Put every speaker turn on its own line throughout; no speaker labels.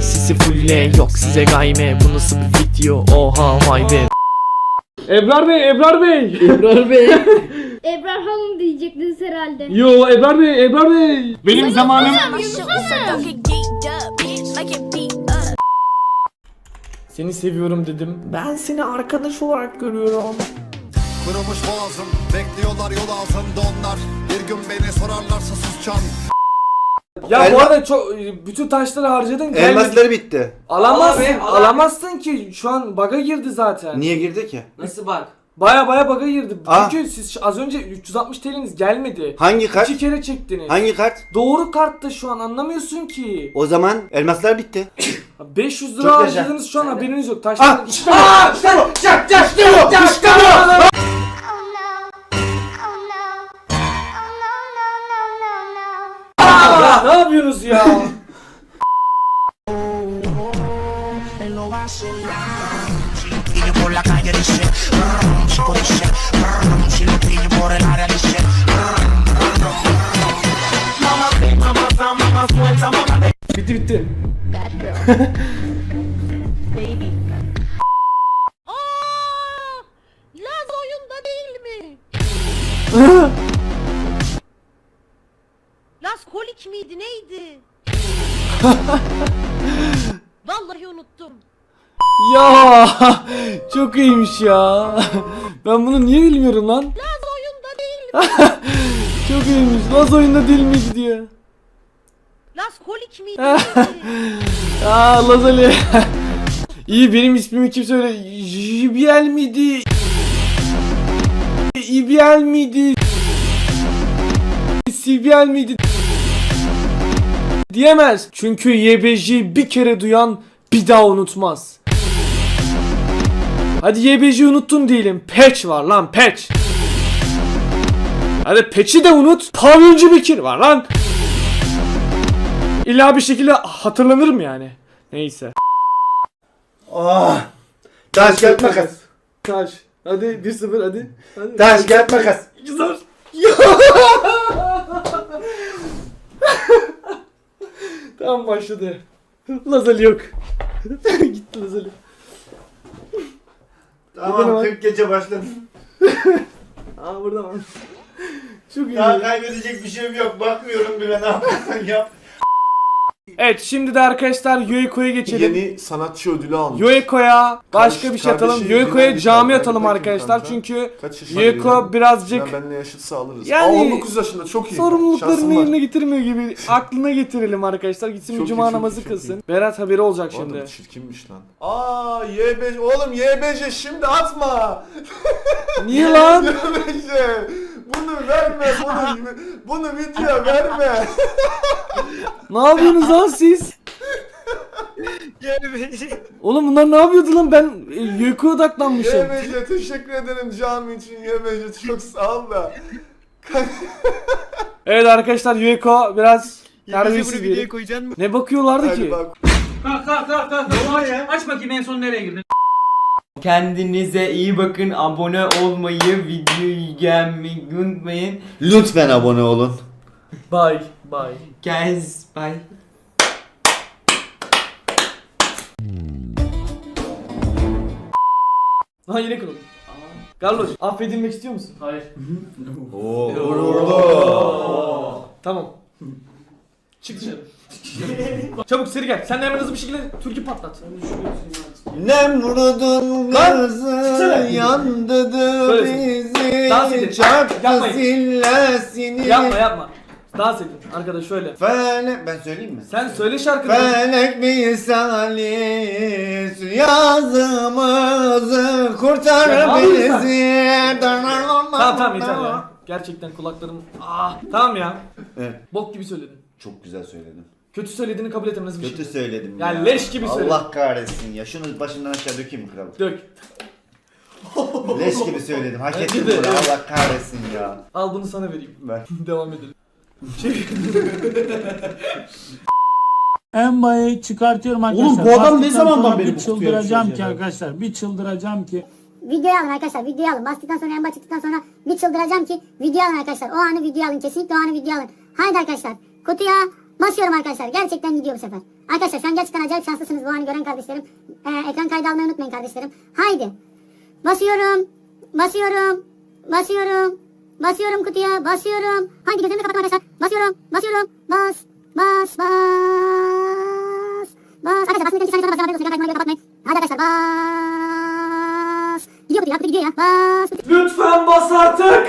Sisi fulle yok size gayme Bu nasıl bir video oha vay be
Ebrar Bey, Ebrar Bey.
Ebrar Bey
Ebrar Hanım diyecektiniz herhalde.
Yo Ebrar Bey, Ebrar Bey. Benim zamanım. Seni seviyorum dedim. Ben seni arkadaş olarak görüyorum.
Kırılmış boğazım Bekliyorlar yol altında onlar Bir gün beni sorarlarsa susacağım
Ya bu
Elma-
arada çok bütün taşları harcadın. gelmedi.
Elmasları bitti.
Alamazsın,
Al abi, al abi.
alamazsın ki şu an baga girdi zaten.
Niye girdi ki?
Nasıl bak
Baya baya baga girdi.
Ah.
Çünkü siz az önce 360 TL'niz gelmedi.
Hangi kart?
İki kere çektiniz.
Hangi kart?
Doğru kartta şu an anlamıyorsun ki.
O zaman elmaslar bitti.
500 lira
Çok yaşa.
harcadınız şu an haberiniz yok. Taşlar
Ah! işte bu! İşte bu! İşte bu! İşte bu!
Área dice,
bitti bitti.
Vallahi unuttum.
Ya çok iyiymiş ya. Ben bunu niye bilmiyorum lan?
Laz oyunda değil mi?
Çok iyiymiş. Laz oyunda değil miydi diyor.
Laz kolik miydi?
Aa Laz Ali. İyi benim ismimi kim söyle? JBL miydi? İBL miydi? CBL miydi? diyemez. Çünkü YBJ'yi bir kere duyan bir daha unutmaz. Hadi YBJ'yi unuttun diyelim. Patch var lan patch. Hadi patch'i de unut. Pavyoncu Bekir var lan. İlla bir şekilde hatırlanır mı yani? Neyse.
Ah. Taş kağıt makas.
Taş. Hadi 1-0 hadi. hadi.
Taş kağıt makas.
2-0. Tam başladı. Lazali yok. Gitti Lazali.
Tamam 40 gece başladım.
Aa burada var. Çok iyi.
Daha kaybedecek bir şeyim yok. Bakmıyorum bile ne yaparsan yap.
Evet şimdi de arkadaşlar Yoeko'ya geçelim.
Yeni sanatçı ödülü almış.
Yoeko'ya başka
Kardeş-
bir şey atalım.
kardeşi Yunanistan'da
cami atalım arkadaşlar.
kanka.
Çünkü
Kaç geliyor?
birazcık
Ya benimle yaşıtsa alırız.
Yani-
Aa, 19 yaşında çok iyi.
sorumluluklarını
var.
yerine getirmiyor gibi. Aklına getirelim arkadaşlar. Gitsin bir
Çok iyi,
cuma
çok iyi,
namazı
çok
kılsın. Berat haberi olacak
Bu
şimdi.
bu çirkinmiş lan. Aa YBC oğlum YBC şimdi atma.
Niye lan?
YBC bunu verme bunu bunu video verme.
Ne yapıyorsunuz lan siz? Oğlum bunlar ne yapıyordu lan? Ben e, Yoeko'ya odaklanmışım.
YBC teşekkür ederim cami için YBC çok sağ ol da.
Evet arkadaşlar Yoeko biraz terbiyesiz biri. Ne bakıyorlardı
Hadi
ki?
bak.
Kendinize iyi bakın abone olmayı videoyu beğenmeyi unutmayın
Lütfen abone olun.
Bye bye.
Guys bye
Ha yine kırıldı. Carlos affedilmek istiyor musun? Hayır. Tamam. Çık dışarı. Çabuk seri gel. Sen de hemen hızlı bir şekilde türkü patlat.
Nemrud'un
Lan,
kızı
çıksana.
yandırdı
Söylesin.
bizi.
Dans edin.
Çarptı
Yapmayın.
sillesini.
Yapma yapma. Dans edin. Arkadaş şöyle.
Felek ben söyleyeyim mi?
Sen söyle şarkıları.
Felek misali yazımızı kurtar
Ya ne yapıyorsun
bizi.
Tamam tamam yeter ya. Gerçekten kulaklarım... Ah tamam ya.
Evet.
Bok gibi söyledin.
Çok güzel söyledim.
Kötü söylediğini kabul etmemiz bir
Kötü
şey.
söyledim
Ya
ya.
leş gibi söyledin.
Allah kahretsin ya. Şunu başından aşağı dökeyim mi kral?
Dök.
Leş gibi söyledim. Hak
Bence
ettim
de,
bunu.
evet.
Allah kahretsin ya.
Al bunu sana vereyim.
Ver.
Devam edelim.
En bayı çıkartıyorum arkadaşlar.
Oğlum bu adam ne zamandan beri
bir çıldıracağım
açıyoruz
ki arkadaşlar. Bir çıldıracağım ki.
Videoyu alın arkadaşlar videoyu alın. Bastıktan sonra en çıktıktan sonra bir çıldıracağım ki video alın arkadaşlar. O anı video alın kesinlikle o anı video alın. Haydi arkadaşlar kutuya Basıyorum arkadaşlar. Gerçekten gidiyor bu sefer. Arkadaşlar şu an gerçekten acayip şanslısınız bu anı gören kardeşlerim. Ee, ekran kaydı almayı unutmayın kardeşlerim. Haydi. Basıyorum. Basıyorum. Basıyorum. Basıyorum kutuya. Basıyorum. Haydi gözlerimi kapatın arkadaşlar. Basıyorum. Basıyorum. Bas. Bas. Bas. Bas. Arkadaşlar basın iki saniye sonra basın. Haberiniz olsun. Ekran kaydını kapatmayın. Hadi arkadaşlar bas. Gidiyor kutu ya. Kutu gidiyor ya. Bas.
Lütfen bas artık.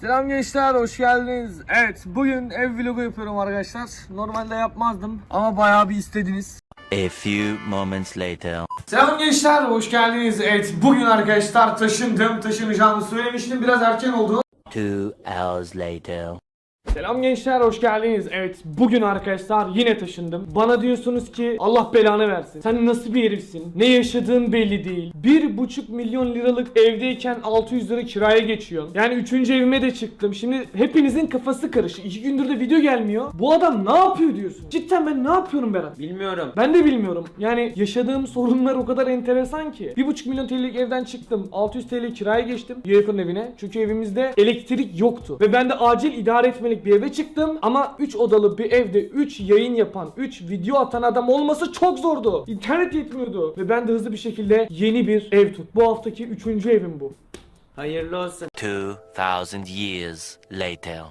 Selam gençler, hoş geldiniz. Evet, bugün ev vlogu yapıyorum arkadaşlar. Normalde yapmazdım ama bayağı bir istediniz.
A few moments later.
Selam gençler, hoş geldiniz. Evet, bugün arkadaşlar taşındım, taşınacağımı söylemiştim. Biraz erken oldu.
Two hours later.
Selam gençler, hoş geldiniz. Evet, bugün arkadaşlar yine taşındım. Bana diyorsunuz ki Allah belanı versin. Sen nasıl bir herifsin? Ne yaşadığın belli değil. Bir buçuk milyon liralık evdeyken 600 lira kiraya geçiyorsun. Yani üçüncü evime de çıktım. Şimdi hepinizin kafası karışık. İki gündür de video gelmiyor. Bu adam ne yapıyor diyorsun? Cidden ben ne yapıyorum Berat?
Bilmiyorum.
Ben de bilmiyorum. Yani yaşadığım sorunlar o kadar enteresan ki. 1,5 milyon TL'lik evden çıktım. 600 TL kiraya geçtim. Yakın evine. Çünkü evimizde elektrik yoktu. Ve ben de acil idare etmelik bir eve çıktım. Ama 3 odalı bir evde 3 yayın yapan, 3 video atan adam olması çok zordu. İnternet yetmiyordu. Ve ben de hızlı bir şekilde yeni bir ev tut. Bu haftaki 3. evim bu.
Hayırlı olsun.
Two thousand years later.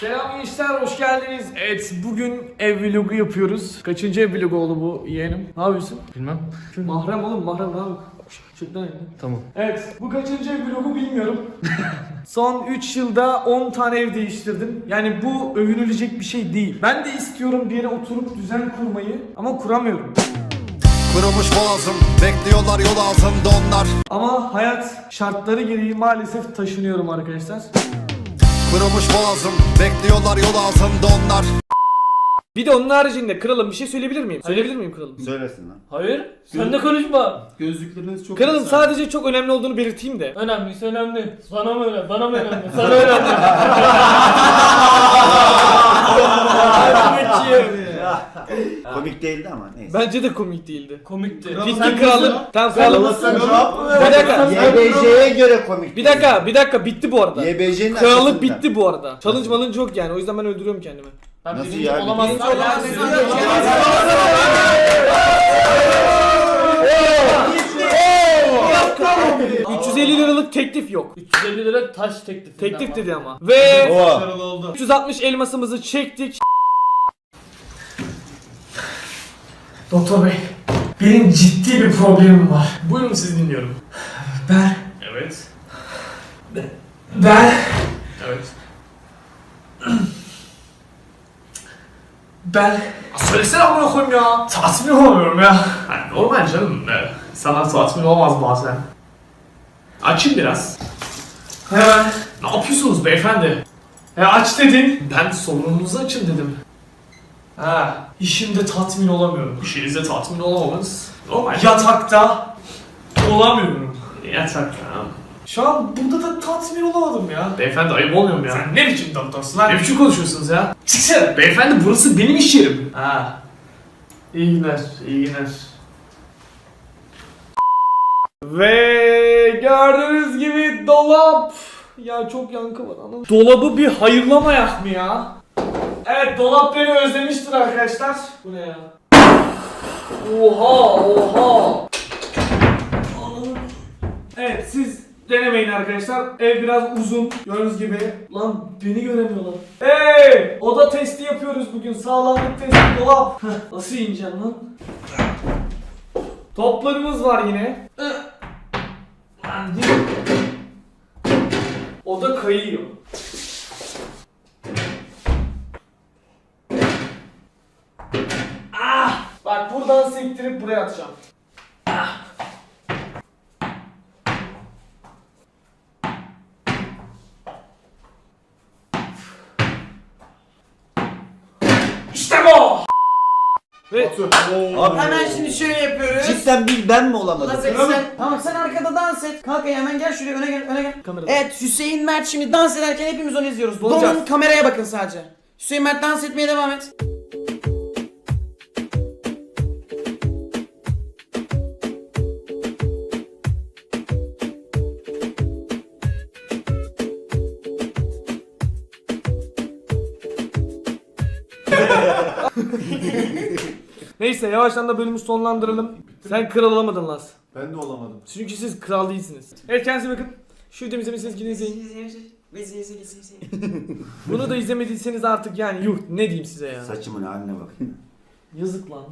Selam gençler hoş geldiniz. Evet bugün ev vlogu yapıyoruz. Kaçıncı ev vlogu oldu bu yeğenim? Ne yapıyorsun? Bilmem. Mahrem oğlum mahrem ne yapıyorsun? Evden. Tamam. Evet bu kaçıncı ev vlogu bilmiyorum. Son 3 yılda 10 tane ev değiştirdim. Yani bu övünülecek bir şey değil. Ben de istiyorum bir yere oturup düzen kurmayı ama kuramıyorum.
Kurumuş boğazım bekliyorlar yol ağzında onlar
Ama hayat şartları gereği maalesef taşınıyorum arkadaşlar.
Kurumuş boğazım bekliyorlar yol ağzında onlar
Bir de onun haricinde kralım bir şey söyleyebilir miyim? Söyleyebilir miyim kralım?
Söylesin lan.
Hayır. Sen de konuşma.
Gözlükleriniz çok
Kralım sadece çok önemli olduğunu belirteyim de.
Önemliyse önemli. Sana mı önemli? Bana mı önemli? Sana önemli.
Komik değildi ama neyse.
Bence de komik değildi.
Komikti.
Bitti kralım. Tamam kralım.
Mı
Bir dakika.
YBJ'ye göre komik.
Bir dakika, bir dakika bitti bu arada.
YBJ'nin
Krallık bitti bu arada. Challenge malınca yok yani. O yüzden ben öldürüyorum kendimi.
Ben
Nasıl
birinci
ya?
olamazsam
Birinci
olamazsam.
350 liralık teklif yok.
350 lira taş teklif.
Teklif dedi ama. Ve
Başarılı oldu.
360 elmasımızı çektik. Doktor bey, benim ciddi bir problemim var.
Buyurun sizi dinliyorum.
Ben,
Evet.
ben,
Evet.
Ben
Söylesene amına koyayım ya.
tatmin olamıyorum ya.
Yani normal canım. Evet. Sana tatmin olmaz bazen. Açın biraz.
Hemen.
Ne yapıyorsunuz beyefendi?
Ya aç dedin.
Ben sorununuzu açın dedim.
Ha, işimde tatmin olamıyorum.
İşinizde tatmin olamamanız normal.
Yatakta olamıyorum.
Yatak.
Şu an burada da tatmin olamadım ya.
Beyefendi ayıp olmuyor mu ya?
Sen ne biçim doktorsun lan?
Ne biçim konuşuyorsunuz ya?
Çıksana.
Beyefendi burası benim iş yerim.
Ha. İyi günler, iyi günler. Ve gördüğünüz gibi dolap. Ya çok yankı var anam. Dolabı bir hayırlamayak mı ya? Evet dolap beni özlemiştir arkadaşlar. Bu ne ya? Oha oha. Evet siz denemeyin arkadaşlar. Ev biraz uzun. Gördüğünüz gibi. Lan beni göremiyorlar. Hey! Oda testi yapıyoruz bugün. Sağlamlık testi dolap. Nasıl ineceğim lan? Toplarımız var yine. Lan. Oda kayıyor. Ah! Bak buradan sektirip buraya atacağım. Ve
Abi,
Hemen şimdi şöyle yapıyoruz.
Cidden bir ben mi olamadım?
Tamam sen arkada dans et. Kalk hemen gel şuraya öne gel öne gel.
Kamerada.
Evet Hüseyin Mert şimdi dans ederken hepimiz onu izliyoruz. Donun kameraya bakın sadece. Hüseyin Mert dans etmeye devam et.
Neyse yavaştan da bölümü sonlandıralım. Sen kral olamadın Las.
Ben de olamadım.
Çünkü siz kral değilsiniz. Evet kendinize bakın. Şu videomu izlemediyseniz gidin izleyin. Bunu da izlemediyseniz artık yani yuh ne diyeyim size ya.
Saçımın haline bak.
Yazık lan.